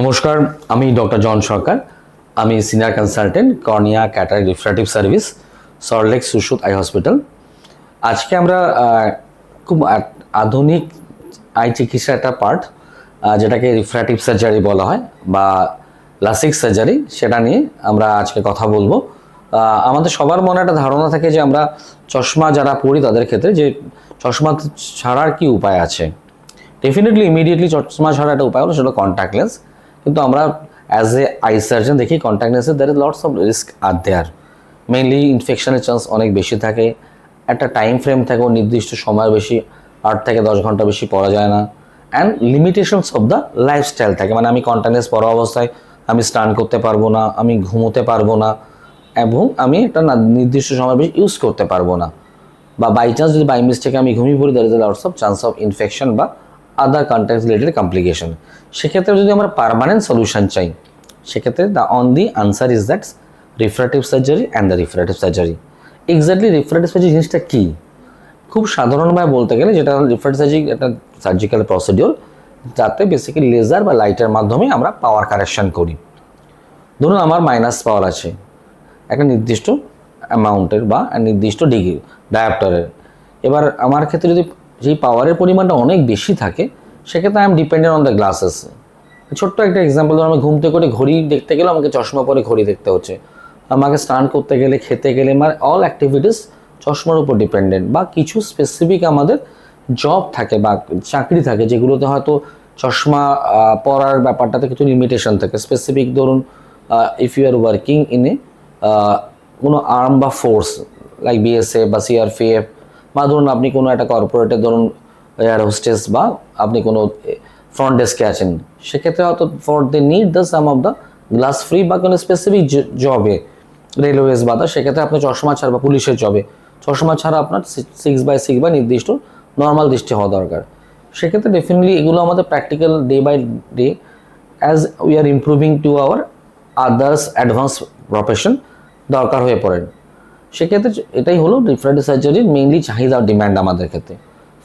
নমস্কার, আমি doctor John Sarkar. আমি senior consultant, cornea cataract refractive service Salt Lake Sushrut eye hospital. আজকে আমরা খুব আধুনিক আই চিকিৎসার একটা পার্ট যেটাকে রিফ্রাটিভ সার্জারি বলা হয়, বা লাসিক সার্জারি, সেটা নিয়ে আমরা আজকে কথা বলব। আমাদের সবার মনে একটা ধারণা থাকে যে আমরা চশমা যারা পড়ি তাদের ক্ষেত্রে যে চশমা ছাড়ার কি উপায় আছে। ডেফিনেটলি ইমিডিয়েটলি চশমা ছাড়া একটা উপায় হলো সেটা কন্ট্যাক্ট লেন্স কিন্তু আমরা অ্যাজ এ আই সার্জন দেখি contact লেন্সে there is lots of risk R there mainly ইনফেকশনের চান্স অনেক বেশি থাকে। একটা টাইম ফ্রেম থাকে, ও নির্দিষ্ট সময় বেশি, আট থেকে দশ ঘণ্টা বেশি পড়া যায় না। And limitations of the lifestyle থাকে। মানে আমি লেন্স পরা অবস্থায় আমি স্নান করতে পারব না, আমি ঘুমোতে পারব না, এবং আমি একটা নির্দিষ্ট সময় বেশি ইউজ করতে পারব না। বা বাই চান্স যদি বাই মিস্টেকে আমি ঘুমিয়ে পড়ি there is lots of chance of infection বা আদার কন্ট্যাক্ট রিলেটেড কমপ্লিকেশন সেক্ষেত্রে যদি আমরা পারমানেন্ট সলিউশন চাই, সেক্ষেত্রে the on the answer is that's refractive surgery and the refractive surgery exactly refractive surgery জিনিসটা কী? খুব সাধারণভাবে বলতে গেলে যেটা রিফ্রাটিভ সার্জারি একটা সার্জিক্যাল প্রসিডিওর যাতে বেসিক্যালি লেজার বা লাইটের মাধ্যমে আমরা পাওয়ার কারেকশন করি। ধরুন আমার মাইনাস পাওয়ার আছে, একটা নির্দিষ্ট অ্যামাউন্টের বা নির্দিষ্ট ডিগ্রি ডায়াপ্টারের এবার আমার ক্ষেত্রে যদি যেই পাওয়ারের পরিমাণটা অনেক বেশি থাকে, সেক্ষেত্রে I am dependent on the glasses ছোট্ট একটা এক্সাম্পল ধরুন আমি ঘুমতে করে ঘড়ি দেখতে গেলে আমাকে চশমা পরে ঘড়ি দেখতে হচ্ছে। আমাকে স্নান করতে গেলে, খেতে গেলে আমার অল অ্যাক্টিভিটিস চশমার উপর ডিপেন্ডেন্ট বা কিছু স্পেসিফিক আমাদের জব থাকে বা চাকরি থাকে, যেগুলোতে হয়তো চশমা পরার ব্যাপারটাতে কিছু লিমিটেশন থাকে। স্পেসিফিক ধরুন if you are working in a কোনো আর্ম বা ফোর্স লাইক বিএসএফ বা সিআরপিএফ বা ধরুন আপনি কোনো একটা কর্পোরেটে ধরুন এয়ার হোস্টেস বা আপনি কোনো ফ্রন্ট ডেস্কে আছেন, সেক্ষেত্রে হয়তো for the need the some of the glass free বা কোনো স্পেসিফিক জবে রেলওয়েজ বা তা সেক্ষেত্রে আপনি চশমা ছাড়া বা পুলিশের জবে চশমা ছাড়া আপনার সিক্স বাই সিক্স বা নির্দিষ্ট নর্মাল দৃষ্টি হওয়া দরকার। সেক্ষেত্রে ডেফিনেটলি এগুলো আমাদের practical day by day as we are improving to our others advance profession দরকার হয়ে পড়েন। সেক্ষেত্রে এটাই হলো রিফ্রাক্টিভ সার্জারির মেইনলি চাহিদা ডিম্যান্ড আমাদের ক্ষেত্রে।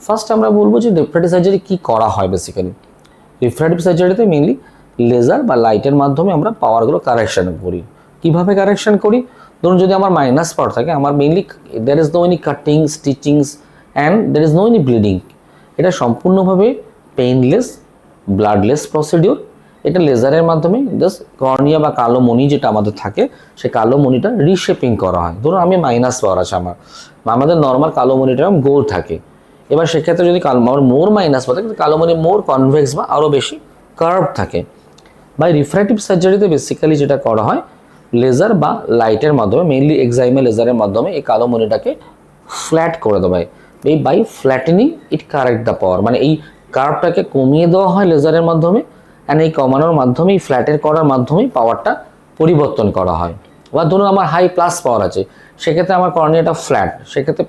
ফার্স্ট আমরা বলব যে রিফ্রাক্টিভ সার্জারি কী করা হয় বেসিক্যালি রিফ্রাক্টিভ সার্জারিতে মেইনলি লেজার বা লাইটের মাধ্যমে আমরা পাওয়ারগুলো কারেকশন করি। কীভাবে কারেকশন করি? ধরুন যদি আমার মাইনাস পাওয়ার থাকে, আমার mainly there is no any cutting stitchings and there is no any bleeding এটা সম্পূর্ণভাবে পেইনলেস ব্লাডলেস প্রসিডিওর এটা লেজারের মাধ্যমে জাস্ট কর্নিয়া বা কালো মণি যেটা আমাদের থাকে সেই কালো মণিটা রিশেপিং করা হয়। ধরুন আমি মাইনাস পাওয়ার আছে আমার আমাদের নর্মাল কালো মণিটা গোল থাকে। এবার সেক্ষেত্রে যদি কালো আমার মোর মাইনাস পাওয়া থাকে কালো মণি মোর কনভেক্স বা আরও বেশি কার্ভ থাকে। বাই রিফ্র্যাক্টিভ সার্জারিতে বেসিক্যালি যেটা করা হয় লেজার বা লাইটের মাধ্যমে মেইনলি এক্সাইমে লেজারের মাধ্যমে এই কালো মণিটাকে ফ্ল্যাট করে দেওয়া হয়। এই by flattening it correct the power মানে এই কার্ভটাকে কমিয়ে দেওয়া হয় লেজারের মাধ্যমে অ্যান্ড এই কমানোর মাধ্যমেই ফ্ল্যাটের করার মাধ্যমেই পাওয়ারটা পরিবর্তন করা হয়। বা ধরুন আমার হাই প্লাস পাওয়ার আছে, সেক্ষেত্রে আমার কর্নিয়াটা ফ্ল্যাট সেক্ষেত্রে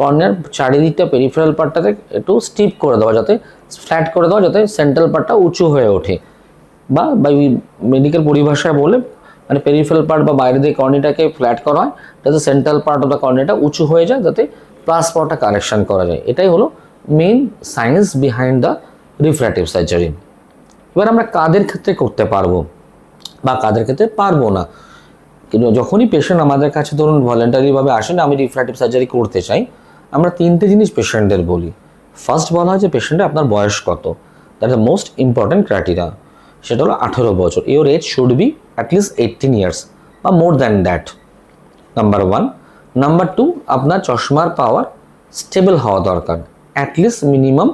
কর্নিয়ার চারিদিকটা পেরিফেরাল পার্টটাতে একটু স্টিপ করে দেওয়া যাতে ফ্ল্যাট করে দেওয়া যাতে সেন্ট্রাল পার্টটা উঁচু হয়ে ওঠে। বা মেডিকেল পরিভাষায় বলে মানে পেরিফেরাল পার্ট বা বাইরে দিয়ে কর্নিটাকে ফ্ল্যাট করা হয়, যাতে সেন্ট্রাল পার্ট অফ দ্য কর্নিটা উঁচু হয়ে যায়, যাতে প্লাস পাওয়ারটা কারেকশন করা যায়। এটাই হলো main science behind the refractive surgery এবার আমরা কাদের ক্ষেত্রে করতে পারব? বা কাদের ক্ষেত্রে পারব না? কিন্তু যখনই পেশেন্ট আমাদের কাছে ধরুন ভলেন্টারিভাবে আসেন আমি রিফ্র্যাক্টিভ সার্জারি করতে চাই, আমরা তিনটে জিনিস পেশেন্টদের বলি। ফার্স্ট বলা হয় যে পেশেন্টের আপনার বয়স কত? That the most important criteria সেটা হলো আঠেরো বছর। Your age should be at least eighteen years বা more than that number one number two আপনার চশমার পাওয়ার স্টেবল হওয়া দরকার। অ্যাটলিস্ট মিনিমাম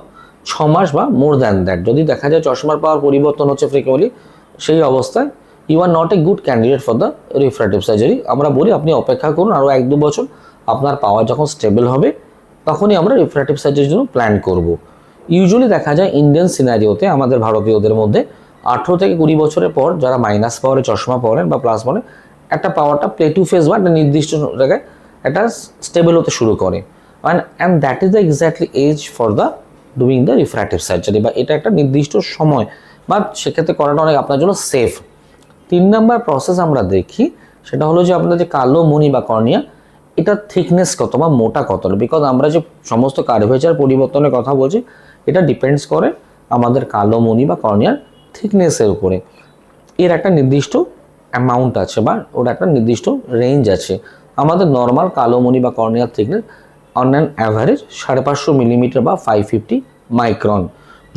ছ মাস বা মোর দ্যান দ্যাট যদি দেখা যায় চশমার পাওয়ার পরিবর্তন হচ্ছে ফ্রিকুয়েন্টলি সেই অবস্থায় you are not a good candidate for the refractive surgery আমরা বলি আপনি অপেক্ষা করুন আরও এক দু বছর, আপনার পাওয়ার যখন স্টেবল হবে, তখনই আমরা রিফ্র্যাক্টিভ সার্জারির জন্য প্ল্যান করব। ইউজুয়ালি দেখা যায় ইন্ডিয়ান সিনারিওতে আমাদের ভারতীয়দের মধ্যে আঠেরো থেকে কুড়ি বছরের পর যারা মাইনাস পাওয়ারে চশমা পরেন বা প্লাস পরেন, একটা পাওয়ারটা প্লে টু ফেস বা একটা নির্দিষ্ট জায়গায় একটা স্টেবল হতে শুরু করে। And and that is the exactly age for the doing the refractive surgery বা এটা একটা নির্দিষ্ট সময় বা সেক্ষেত্রে করাটা অনেক আপনার জন্য সেফ তিন নাম্বার প্রসেস আমরা দেখি, সেটা হলো যে আপনার যে কালো মণি বা কর্নিয়া, এটার থিকনেস কত বা মোটা কত? বিকজ আমরা যে সমস্ত কার্ভেচার পরিবর্তনের কথা বলছি, এটা ডিপেন্ডস করে আমাদের কালো মণি বা কর্নিয়ার থিকনেসের উপরে। এর একটা নির্দিষ্ট অ্যামাউন্ট আছে বা ওর একটা নির্দিষ্ট রেঞ্জ আছে। আমাদের নর্মাল কালো কালোমণি বা কর্নিয়ার থিকনেস অন অ্যান অ্যাভারেজ সাড়ে পাঁচশো মিলিমিটার বা ফাইভ ফিফটি মাইক্রন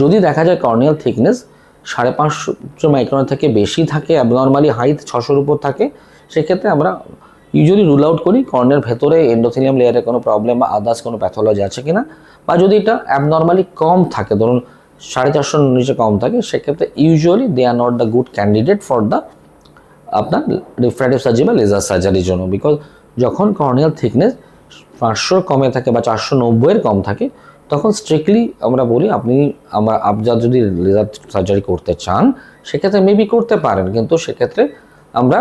যদি দেখা যায় কর্নিয়াল থিকনেস সাড়ে পাঁচশো মাইক্রন থেকে বেশি থাকে অ্যাবনর্মালি হাইট ছশোর উপর থাকে, সেক্ষেত্রে আমরা ইউজুয়ালি রুল আউট করি কর্নের ভেতরে এন্ডোথিলিয়াম লেয়ারে কোনো প্রবলেম বা আদার্স কোনো প্যাথোলজি আছে কি না বা যদি এটা অ্যাবনর্মালি কম থাকে, ধরুন সাড়ে চারশোর নিচে কম থাকে, সেক্ষেত্রে usually they are not the good candidate for the আপনার রিফ্র্যাক্টিভ সার্জারি বা লেজার সার্জারির জন্য। বিকজ যখন কর্নিয়াল থিকনেস পাঁচশোর কমে থাকে বা চারশো নব্বইয়ের কম থাকে, তখন স্ট্রিক্টলি আমরা বলি আপনি আমরা আপনার যদি লেজার সার্জারি করতে চান, সেক্ষেত্রে মেবি করতে পারেন, কিন্তু সেক্ষেত্রে আমরা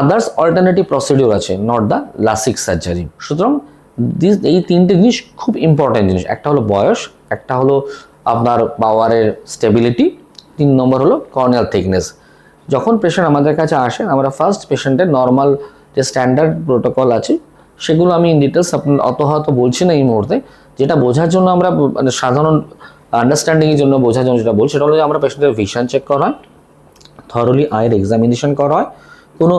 আদার্স অল্টারনেটিভ প্রসিডিওর আছে নট দ্য লাসিক সার্জারি সুতরাং এই তিনটে জিনিস খুব ইম্পর্ট্যান্ট জিনিস। একটা হলো বয়স, একটা হলো আপনার পাওয়ারের স্টেবিলিটি তিন নম্বর হলো কর্নিয়াল থিকনেস যখন পেশেন্ট আমাদের কাছে আসেন, আমরা ফার্স্ট পেশেন্টের নর্মাল যে স্ট্যান্ডার্ড প্রোটোকল আছে সেগুলো আমি ইন ডিটেলস আপনার অত হয়তো বলছি না এই মুহূর্তে। যেটা বোঝার জন্য আমরা মানে সাধারণ আন্ডারস্ট্যান্ডিংয়ের জন্য বোঝার জন্য যেটা বলছি, সেটা হলো যে আমরা পেশেন্টের ভিশন চেক করা হয় থরলি আয়ের এক্সামিনেশন করা হয়, কোনো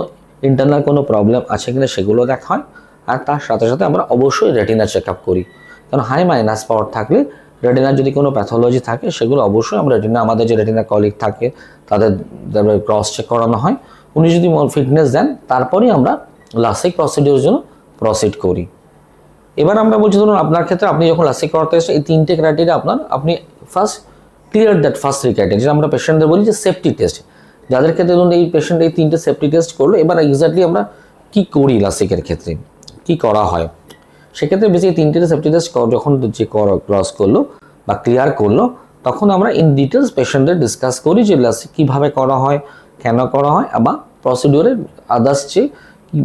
ইন্টারনাল কোনো প্রবলেম আছে কিনা সেগুলো দেখা হয়, আর তার সাথে সাথে আমরা অবশ্যই রেটিনা চেক আপ করি। কারণ হাই মাইনাস পাওয়ার থাকলে রেটিনার যদি কোনো প্যাথোলজি থাকে, সেগুলো অবশ্যই আমরা রেটিনা আমাদের যে রেটিনা কলিগ থাকে, তাদের ক্রস চেক করানো হয়। উনি যদি ফিটনেস দেন, তারপরেই আমরা লাসিক প্রসিডিওর জন্য প্রসিড করি। এবার আমরা বলছি, ধরুন আপনার ক্ষেত্রে আপনি যখন লাসিক করাতে এসে এই তিনটে ক্রাইটেরিয়া আপনার, আপনি first clear that first three criteria যেটা আমরা পেশেন্টদের বলি যে সেফটি টেস্ট যাদের ক্ষেত্রে ধরুন এই পেশেন্ট এই তিনটে সেফটি টেস্ট করল, এবার এক্স্যাক্টলি আমরা কি করি লাসিকের ক্ষেত্রে? কি করা হয়? সেক্ষেত্রে বেশি এই তিনটে সেফটি টেস্ট যখন যে ক্রস করল বা ক্লিয়ার করল, তখন আমরা ইন ডিটেলস পেশেন্টদের ডিসকাস করি যে লাসিক কীভাবে করা হয়, কেন করা হয় বা প্রসিডিওরের আদার্স যে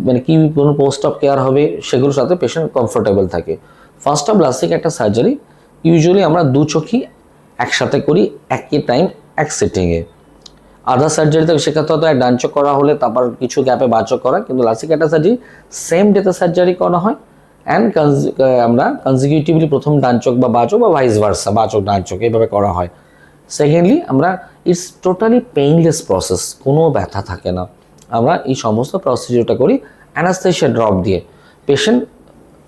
মানে কি কোনো পোস্ট অফ কেয়ার হবে সেগুলোর সাথে পেশেন্ট কমফোর্টেবল থাকে। ফার্স্ট অফ লাসিক একটা সার্জারি ইউজুয়ালি আমরা দু চোখই একসাথে করি, একই টাইম এক সিটিংয়ে আদার সার্জারিতে সেক্ষেত্রে হয়তো এক ডান চোখ করা হলে, তারপর কিছু গ্যাপে বাচক করা, কিন্তু লাসিক একটা সার্জারি সেম ডেতে সার্জারি করা হয়। অ্যান্ড আমরা কনজিকিউটিভলি প্রথম ডান চোখ বা বাচক বা ভাইস ভার্সা বাচক ডান চোখ, এইভাবে করা হয়। সেকেন্ডলি আমরা ইটস টোটালি পেইনলেস প্রসেস কোনো ব্যথা থাকে না। আমরা এই সমস্ত প্রসিডিওরটা করি অ্যানাস্থেশিয়া ড্রপ দিয়ে। পেশেন্ট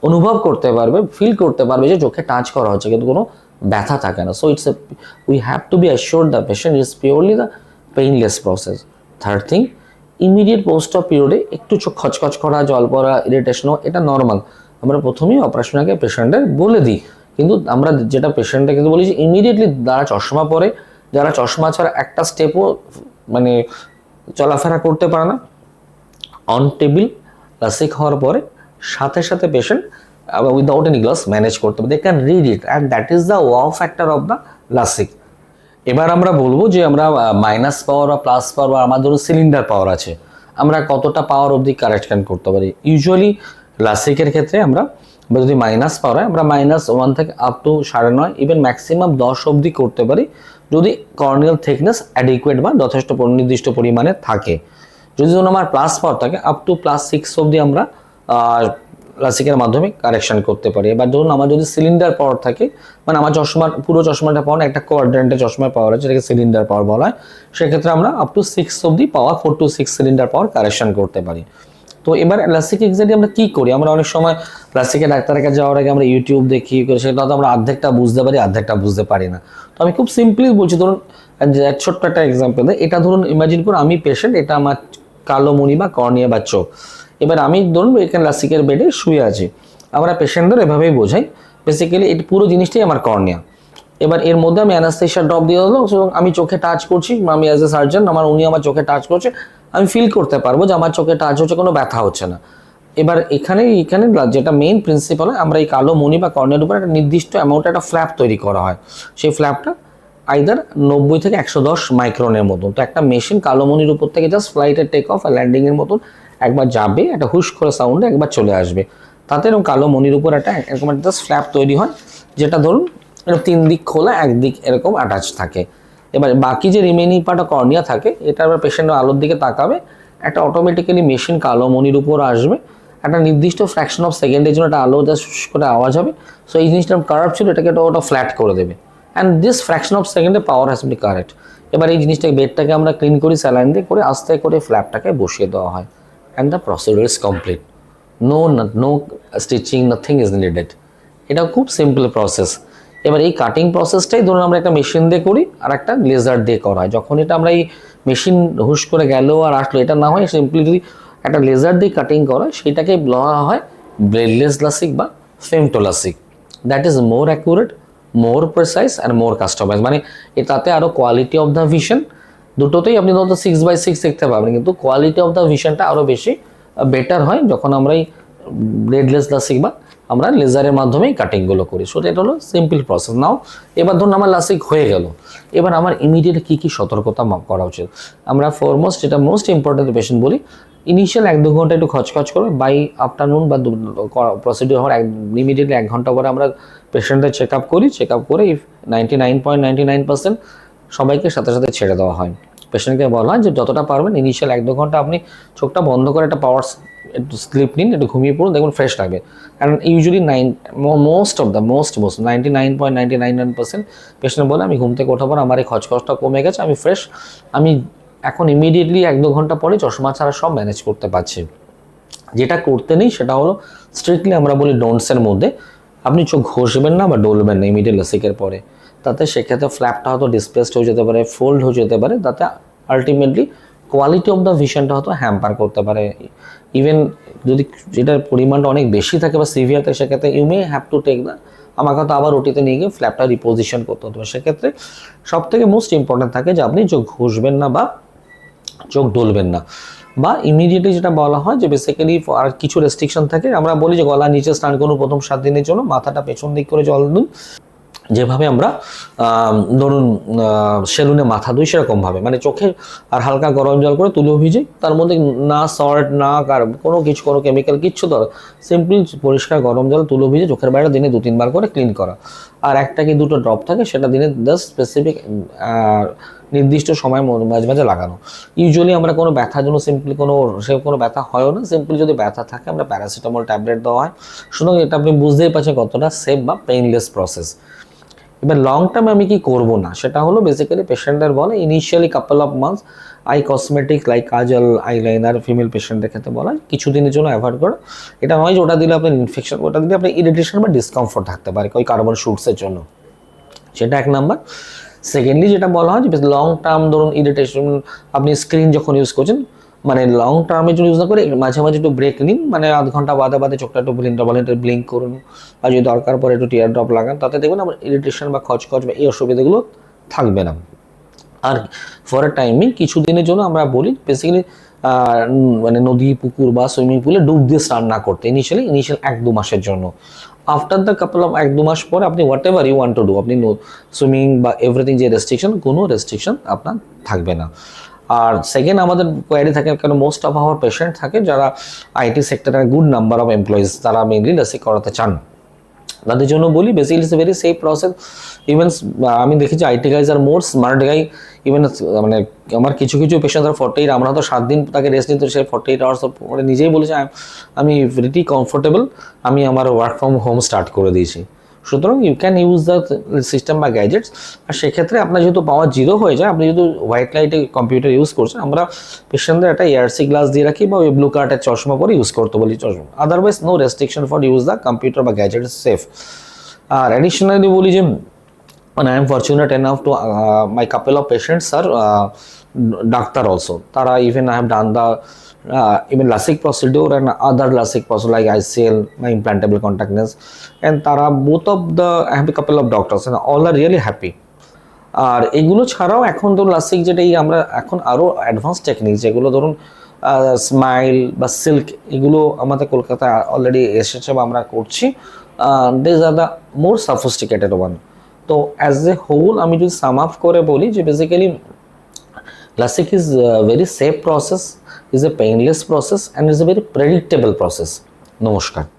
অনুভব করতে পারবে ফিল করতে পারবে যে চোখে টাচ করা হচ্ছে, কিন্তু কোনো ব্যথা থাকে না। So it's a we have to be assure the patient is purely the painless process third thing immediate post of পিরিয়ডে একটু চোখ খচখচ করা, জল পড়া ইরিটেশন এটা নর্মাল আমরা প্রথমেই অপারেশন আগে পেশেন্টের বলে দিই। কিন্তু আমরা যেটা পেশেন্টটা কিন্তু বলি যে ইমিডিয়েটলি যারা চশমা পরে, যারা চশমা ছাড়া একটা স্টেপও মানে চলাফেরা করতে পারে না। অন টেবিল লাসিক হওয়ার পরে সাথে সাথে patient without any glass manage করতে পারে they can read it and that is the wow factor of the LASIK এবার আমরা বলব যে আমরা মাইনাস পাওয়ার বা প্লাস পাওয়ার বা আমার ধরুন সিলিন্ডার পাওয়ার আছে। আমরা কতটা পাওয়ার অবধি কারেকশন করতে পারি? ইউজুয়ালি লাসিকের ক্ষেত্রে আমরা যদি মাইনাস পাওয়ার হয়, আমরা মাইনাস ওয়ান থেকে আপ টু সাড়ে নয় ইভেন ম্যাক্সিমাম দশ অবধি করতে পারি। যদি কর্নিয়াল থিকনেস অ্যাডিকুয়েট বা যথেষ্ট নির্দিষ্ট পরিমাণে থাকে। যদি ধরুন আমার প্লাস পাওয়ার থাকে আপ টু প্লাস সিক্স অবধি আমরা লাসিকের মাধ্যমে কারেকশন করতে পারি। এবার ধরুন আমার যদি সিলিন্ডার পাওয়ার থাকে মানে আমার চশমার, পুরো চশমাটা পাওয়ার একটা কোয়াড্রেন্টে চশমার পাওয়ার আছে যেটাকে সিলিন্ডার পাওয়ার বলা হয়। সেক্ষেত্রে আমরা আপ টু সিক্স অবধি power four to six cylinder power correction করতে পারি। তো এবার লাসিক এক্সাক্টলি আমরা কি করি? আমরা অনেক সময় লাসিকের ডাক্তারের কাছে যাওয়ার আগে আমরা ইউটিউব দেখি করে সেটা তো আমরা অর্ধেকটা বুঝতে পারি, অর্ধেকটা বুঝতে পারি না। তো আমি খুব সিম্পলি বলছি, ধরুন ছোট্ট একটা এক্সাম্পল দেয় এটা ধরুন ইমাজিন করুন, আমি পেশেন্ট এটা আমার কালো মণি বা কর্নিয়া বা চোখ। এবার আমি ধরুন, এখানে লাসিকের বেডে শুয়ে আছি। আমরা পেশেন্টদের এভাবেই বোঝাই বেসিক্যালি এই পুরো জিনিসটাই আমার কর্নিয়া। এবার এর মধ্যে আমি অ্যানাস্থেশিয়া ড্রপ দিয়ে হলো এবং আমি চোখে টাচ করছি, আমি অ্যাজ এ সার্জন আমার উনি আমার চোখে টাচ করছে আমি ফিল করতে পারব যে আমার চোখে টাচ হচ্ছে, কোনো ব্যথা হচ্ছে না। এবার এখানে এখানে যেটা মেইন প্রিন্সিপাল হয়, আমরা এই কালো মণি বা কর্নের উপর একটা নির্দিষ্ট অ্যামাউন্ট একটা ফ্ল্যাপ তৈরি করা হয়। সেই ফ্ল্যাপটা আইদার নব্বই থেকে একশো দশ মাইক্রনের মতন। তো একটা মেশিন কালো মনির উপর থেকে জাস্ট ফ্লাইটের টেক অফ আর ল্যান্ডিংয়ের মতন একবার যাবে, একটা হুশ করে সাউন্ডে একবার চলে আসবে। তাতে এরকম কালো মনির উপর একটা এরকম একটা জাস্ট ফ্ল্যাপ তৈরি হয়, যেটা ধরুন এরকম তিন দিক খোলা, একদিক এরকম অ্যাটাচ থাকে। এবার বাকি যে রিমেনিং পার্ট কর্নিয়া থাকে, এটা আবার পেশেন্ট আলোর দিকে তাকাবে, একটা অটোমেটিক্যালি মেশিন কালো মনির উপর আসবে, একটা নির্দিষ্ট ফ্র্যাকশন অফ সেকেন্ডের জন্য একটা আলো জাস্ট করে আওয়াজ হবে সো এই জিনিসটা কার্ভ ছিল, এটাকে ওটা ফ্ল্যাট করে দেবে অ্যান্ড দিস ফ্র্যাকশন অফ সেকেন্ডে পাওয়ার হ্যাজ বি কারেক্ট এবার এই জিনিসটাকে বেডটাকে আমরা ক্লিন করি স্যালাইন দিয়ে করে আস্তে করে ফ্ল্যাটটাকে বসিয়ে দেওয়া হয় and the procedure is complete no no stitching nothing is needed এটা খুব সিম্পল প্রসেস এবার এই কাটিং প্রসেসটাই ধরুন আমরা একটা মেশিন দিয়ে করি আর একটা লেজার দিয়ে করা হয়। যখন এটা আমরা এই মেশিন হুশ করে গেল আর আসলো, এটা না হয় সিম্পলি যদি একটা লেজার দিয়ে কাটিং করা হয় সেটাকে বলা হয় ব্লেডলেস লাসিক বা femtoLASIK that is more accurate more precise and more customise মানে এটাতে আরও কোয়ালিটি অফ দ্য ভিশন দুটোতেই আপনি ধরো সিক্স বাই সিক্স দেখতে পাবেন, কিন্তু কোয়ালিটি অফ দ্য ভিশনটা আরও বেশি বেটার হয় যখন আমরা এই ব্লেডলেস লাসিক বা আমরা লেজারের মাধ্যমেই কাটিংগুলো করি। সো এটা হলো সিম্পল প্রসেস নাও এবার ধরুন আমার লাসিক হয়ে গেল। এবার আমার ইমিডিয়েট কী কী সতর্কতা করা উচিত? আমরা ফরমোস্ট যেটা মোস্ট ইম্পর্টেন্ট পেশেন্ট বলি ইনিশিয়াল এক দু ঘণ্টা একটু খচখচ করবে বাই আফটারনুন বা প্রসিডিউর হওয়ার এক ইমিডিয়েটলি এক ঘণ্টা পরে আমরা পেশেন্টদের চেক আপ করি। চেক আপ করে if ninety nine point nine percent সবাইকে সাথে সাথে ছেড়ে দেওয়া হয়। পেশেন্টকে বলা হয় যে যতটা পারবেন ইনিশিয়াল এক দু ঘণ্টা আপনি চোখটা বন্ধ করে একটা পাওয়ার একটু স্লিপ নিন, একটু ঘুমিয়ে পড়ুন, দেখুন ফ্রেশ লাগবে কারণ usually nine most of the most most ninety nine point ninety nine nine percent patient বলে, আমি ঘুম থেকে ওঠার পর আমার এই খচখচটা কমে গেছে, আমি ফ্রেশ আমি এখন ইমিডিয়েটলি এক দু ঘণ্টা পরে চশমা ছাড়া সব ম্যানেজ করতে পারছি। যেটা করতে নেই সেটা হলো স্ট্রিক্টলি আমরা বলি ডোন্টসের মধ্যে, আপনি চোখ ঘষবেন না বা ডলবেন না ইমিডিয়েট লাসিকের পরে। তাতে সেক্ষেত্রে ফ্ল্যাপটা হয়তো ডিসপ্লেসড হয়ে যেতে পারে ফোল্ড হয়ে যেতে পারে, তাতে আলটিমেটলি কোয়ালিটি অফ দ্য ভিশনটা হয়তো হ্যাম্পার করতে পারে। ইভেন যদি যেটার পরিমাণটা অনেক বেশি থাকে বা সিভিয়ার থাকে, সেক্ষেত্রে you may have to take the আমাকে তো আবার ওটিতে নিয়ে গিয়ে ফ্ল্যাপটা রিপোজিশন করতে হতে পারে সেক্ষেত্রে সব থেকে মোস্ট ইম্পর্টেন্ট থাকে যে আপনি চোখ ঘষবেন না বা চোখ ডলবেন না। বা ইমিডিয়েটলি যেটা বলা হয় যে বেসিক্যালি আর কিছু রেস্ট্রিকশন থাকে, আমরা বলি যে গলা নিচে স্নান করুন, প্রথম সাত দিনের জন্য, মাথাটা পেছন দিক করে জল দিন। যেভাবে আমরা ধরুন সেলুনে মাথা ধুই সেরকমভাবে। মানে চোখে আর হালকা গরম জল করে তুলো ভিজে, তার মধ্যে না সল্ট না কার, কোনো কিছু, কোনো কেমিক্যাল কিচ্ছু দর সিম্পলি পরিষ্কার গরম জল তুলো ভিজে চোখের বাইরে দিনে দু তিনবার করে ক্লিন করা। আর একটা কি দুটো ড্রপ থাকে, সেটা দিনে জাস্ট স্পেসিফিক নির্দিষ্ট সময় মাঝে মাঝে লাগানো। ইউজুয়ালি আমরা কোনো ব্যথার জন্য সিম্পলি কোনো সে কোনো ব্যথা হয়ও না সিম্পলি যদি ব্যথা থাকে আমরা প্যারাসিটামল ট্যাবলেট দেওয়া হয়। সুতরাং এটা আপনি বুঝতেই পারছেন কতটা সেফ বা পেইনলেস প্রসেস এবার লং টার্ম আমি কি করব না? সেটা হলো বেসিক্যালি পেশেন্টদের বলে initially couple of months eye cosmetic like kajal eyeliner female পেশেন্টদের ক্ষেত্রে বলা হয় কিছুদিনের জন্য অ্যাভয়েড করো। এটা নয় যে ওটা দিলে আপনার ইনফেকশন ওটা দিলে আপনার ইরিটেশন বা ডিসকমফোর্ট থাকতে পারে ওই কার্বন শুটসের জন্য। সেটা এক নাম্বার সেকেন্ডলি যেটা বলা হয় যে লং টার্ম ধরুন ইরিটেশন আপনি স্ক্রিন যখন ইউজ করছেন মানে লং টার্মের জন্য ইউজ না করে মাঝে মাঝে একটু ব্রেক নিন। মানে আধ ঘণ্টা বাদে বাদে চোখটা একটু ব্লিন ডবল ব্লিঙ্ক করুন। আর যদি দরকার পরে একটু টিয়ার ড্রপ লাগান, তাতে দেখবেন আমার ইরিটেশন বা খচখচ বা এই অসুবিধাগুলো থাকবে না। আর ফর এ টাইমিং কিছু দিনের জন্য আমরা বলি বেসিক্যালি মানে নদী, পুকুর বা সুইমিং পুলে ডুব দিয়ে স্নান না করতে। ইনিশিয়ালি ইনিশিয়াল এক দু মাসের জন্য। আফটার দ্য কাপল অফ এক দু মাস পরে আপনি whatever you want to do আপনি সুইমিং বা এভরিথিং যে রেস্ট্রিকশন কোনো রেস্ট্রিকশন আপনার থাকবে না। আর সেকেন্ড আমাদের কোয়ারি থাকে কারণ মোস্ট অফ আওয়ার পেশেন্ট থাকে যারা আইটি সেক্টরের গুড নাম্বার অফ এমপ্লয়িজ তারা মেইনলি লাসিক করাতে চান। তাদের জন্য বলি basically it's very safe process even আমি দেখেছি IT guys are more smart guy even মানে আমার কিছু কিছু পেশেন্ট ধর ফর্টি এইট আমরা তো সাত দিন তাকে রেস্ট নিতে সে ফর্টি এইট আওয়ার্স পরে নিজেই বলেছে "আম- আমি ভেরি কমফোর্টেবল আমি আমার ওয়ার্ক ফ্রম হোম স্টার্ট করে দিয়েছি। সুতরাং you can use the system বা গ্যাজেটস আর সেক্ষেত্রে আপনার যেহেতু পাওয়ার জিরো হয়ে যায় আপনি যেহেতু হোয়াইট লাইটে কম্পিউটার ইউজ করছেন আমরা পেশেন্টদের একটা এয়ারসি গ্লাস দিয়ে রাখি বা ওই ব্লু কার্টের চশমা পরে ইউজ করতে বলি চশমা। Otherwise no restriction for use the computer বা গ্যাজেট সেফ আর অ্যাডিশনালি বলি যে and I am fortunate enough to uh, my couple of patients are uh, doctor also. Tara even I have uh, even LASIK procedure and other LASIK procedure like ICL, my implantable contact lens. And Tara, both of the I have a couple of doctors and all are really happy. আর এগুলো ছাড়াও এখন ধরুন লাসিক যেটা এই আমরা এখন আরও অ্যাডভান্স টেকনিক যেগুলো ধরুন স্মাইল বা সিল্ক এগুলো আমাদের কলকাতা অলরেডি এসেছে বা আমরা করছি this are the more sophisticated one তো অ্যাজ এ হোল আমি যদি সাম করে বলি যে basically LASIK is very safe process is a painless process, and is a very predictable process. নমস্কার